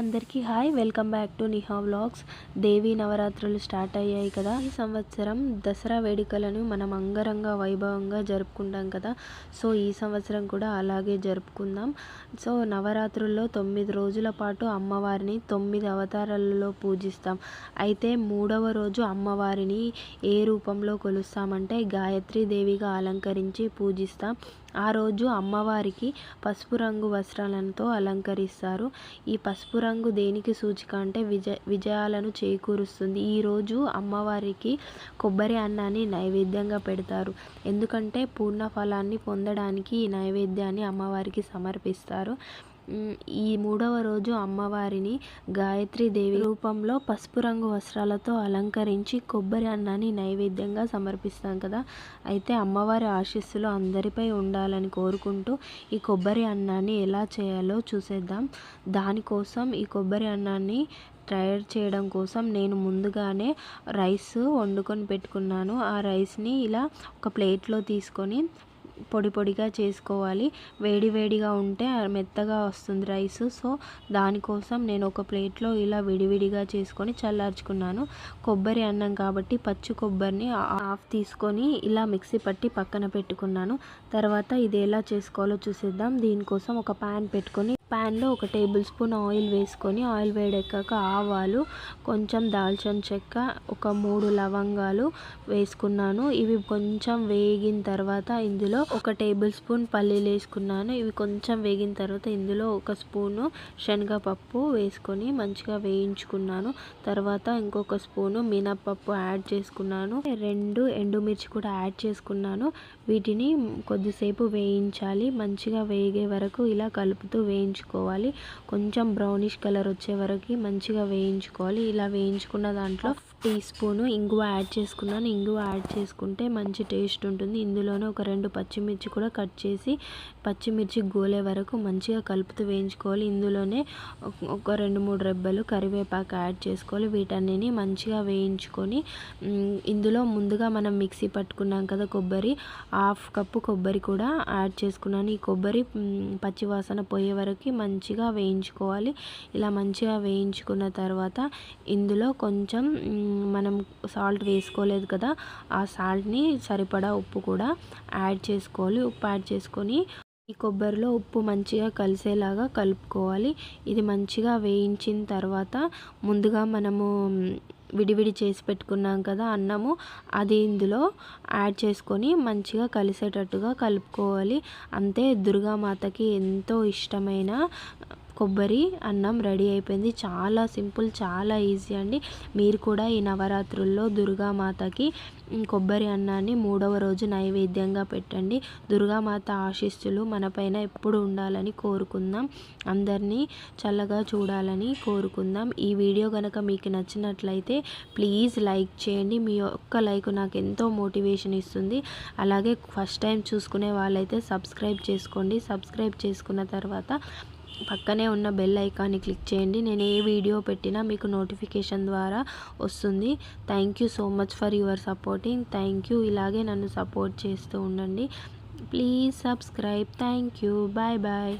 అందరికీ hi welcome back to Niha vlogs. దేవి నవరాత్రులు start అయ్యాయి కదా. ఈ సంవత్సరం దసరా వేడుకలను మనం అంగరంగ వైభవంగా జరుపుకుంటాం కదా. సో ఈ సంవత్సరం కూడా అలాగే జరుపుకుందాం. సో నవరాత్రుల్లో తొమ్మిది రోజుల పాటు అమ్మవారిని తొమ్మిది అవతారాలలో పూజిస్తాం. అయితే మూడవ రోజు అమ్మవారిని ఏ రూపంలో కొలుస్తామంటే గాయత్రి దేవిగా అలంకరించి పూజిస్తాం. ఆ రోజు అమ్మవారికి పసుపు రంగు వస్త్రాలతో అలంకరిస్తారు. ఈ పసుపు రంగు దేనికి సూచిక అంటే విజయ విజయాలను చేకూరుస్తుంది. ఈరోజు అమ్మవారికి కొబ్బరి అన్నాన్ని నైవేద్యంగా పెడతారు. ఎందుకంటే పూర్ణ ఫలాన్ని పొందడానికి ఈ నైవేద్యాన్ని అమ్మవారికి సమర్పిస్తారు. ఈ మూడవ రోజు అమ్మవారిని గాయత్రి దేవి రూపంలో పసుపు రంగు వస్త్రాలతో అలంకరించి కొబ్బరి అన్నాన్ని నైవేద్యంగా సమర్పిస్తాం కదా. అయితే అమ్మవారి ఆశీస్సులు అందరిపై ఉండాలని కోరుకుంటూ ఈ కొబ్బరి అన్నాన్ని ఎలా చేయాలో చూసేద్దాం. దానికోసం ఈ కొబ్బరి అన్నాన్ని తయారు చేయడం కోసం నేను ముందుగానే రైస్ వండుకొని పెట్టుకున్నాను. ఆ రైస్ని ఇలా ఒక ప్లేట్లో తీసుకొని పొడి పొడిగా చేసుకోవాలి. వేడి వేడిగా ఉంటే మెత్తగా వస్తుంది రైస్. సో దానికోసం నేను ఒక ప్లేట్లో ఇలా విడివిడిగా చేసుకొని చల్లార్చుకున్నాను. కొబ్బరి అన్నం కాబట్టి పచ్చి కొబ్బరిని ఆఫ్ తీసుకొని ఇలా మిక్సీ పట్టి పక్కన పెట్టుకున్నాను. తర్వాత ఇది ఎలా చేసుకోవాలో చూసేద్దాం. దీనికోసం ఒక ప్యాన్ పెట్టుకొని ప్యాన్లో ఒక టేబుల్ స్పూన్ ఆయిల్ వేసుకొని ఆయిల్ వేడెక్కాక ఆవాలు కొంచెం దాల్చిన చెక్క ఒక మూడు లవంగాలు వేసుకున్నాను. ఇవి కొంచెం వేగిన తర్వాత ఇందులో ఒక టేబుల్ స్పూన్ పల్లీలు వేసుకున్నాను. ఇవి కొంచెం వేగిన తర్వాత ఇందులో ఒక స్పూను శనగపప్పు వేసుకొని మంచిగా వేయించుకున్నాను. తర్వాత ఇంకొక స్పూను మినప్పప్పు యాడ్ చేసుకున్నాను. రెండు ఎండుమిర్చి కూడా యాడ్ చేసుకున్నాను. వీటిని కొద్దిసేపు వేయించాలి. మంచిగా వేగే వరకు ఇలా కలుపుతూ వేయించు వేయించుకోవాలి. కొంచెం బ్రౌనిష్ కలర్ వచ్చే వరకు మంచిగా వేయించుకోవాలి. ఇలా వేయించుకున్న దాంట్లో టీ స్పూను ఇంగువ యాడ్ చేసుకున్నాను. ఇంగువ యాడ్ చేసుకుంటే మంచి టేస్ట్ ఉంటుంది. ఇందులోనే ఒక రెండు పచ్చిమిర్చి కూడా కట్ చేసి పచ్చిమిర్చి గోలే వరకు మంచిగా కలుపుతూ వేయించుకోవాలి. ఇందులోనే ఒక రెండు మూడు రెబ్బలు కరివేపాకు యాడ్ చేసుకోవాలి. వీటన్నిటిని మంచిగా వేయించుకొని ఇందులో ముందుగా మనం మిక్సీ పట్టుకున్నాం కదా కొబ్బరి హాఫ్ కప్పు కొబ్బరి కూడా యాడ్ చేసుకున్నాను. ఈ కొబ్బరి పచ్చివాసన పోయే వరకు మంచిగా వేయించుకోవాలి. ఇలా మంచిగా వేయించుకున్న తర్వాత ఇందులో కొంచెం మనం సాల్ట్ వేసుకోలేదు కదా ఆ సాల్ట్ని సరిపడా ఉప్పు కూడా యాడ్ చేసుకోవాలి. ఉప్పు యాడ్ చేసుకొని ఈ కొబ్బరిలో ఉప్పు మంచిగా కలిసేలాగా కలుపుకోవాలి. ఇది మంచిగా వేయించిన తర్వాత ముందుగా మనము విడివిడి చేసి పెట్టుకున్నాం కదా అన్నము అది ఇందులో యాడ్ చేసుకొని మంచిగా కలిసేటట్టుగా కలుపుకోవాలి. అంతే దుర్గామాతకి ఎంతో ఇష్టమైన కొబ్బరి అన్నం రెడీ అయిపోయింది. చాలా సింపుల్ చాలా ఈజీ అండి. మీరు కూడా ఈ నవరాత్రుల్లో దుర్గామాతకి కొబ్బరి అన్నాన్ని మూడవ రోజు నైవేద్యంగా పెట్టండి. దుర్గామాత ఆశీస్సులు మనపైన ఎప్పుడు ఉండాలని కోరుకుందాం. అందరినీ చల్లగా చూడాలని కోరుకుందాం. ఈ వీడియో కనుక మీకు నచ్చినట్లయితే ప్లీజ్ లైక్ చేయండి. మీ ఒక్క లైక్ నాకు ఎంతో మోటివేషన్ ఇస్తుంది. అలాగే ఫస్ట్ టైం చూసుకునే వాళ్ళైతే సబ్స్క్రైబ్ చేసుకోండి. సబ్స్క్రైబ్ చేసుకున్న తర్వాత పక్కనే ఉన్న బెల్ ఐకాన్ని క్లిక్ చేయండి. నేను ఏ వీడియో పెట్టినా మీకు నోటిఫికేషన్ ద్వారా వస్తుంది. Thank you so much for your supporting. Thank you. ఇలాగే నన్ను సపోర్ట్ చేస్తూ ఉండండి. Please subscribe. Thank you. Bye bye.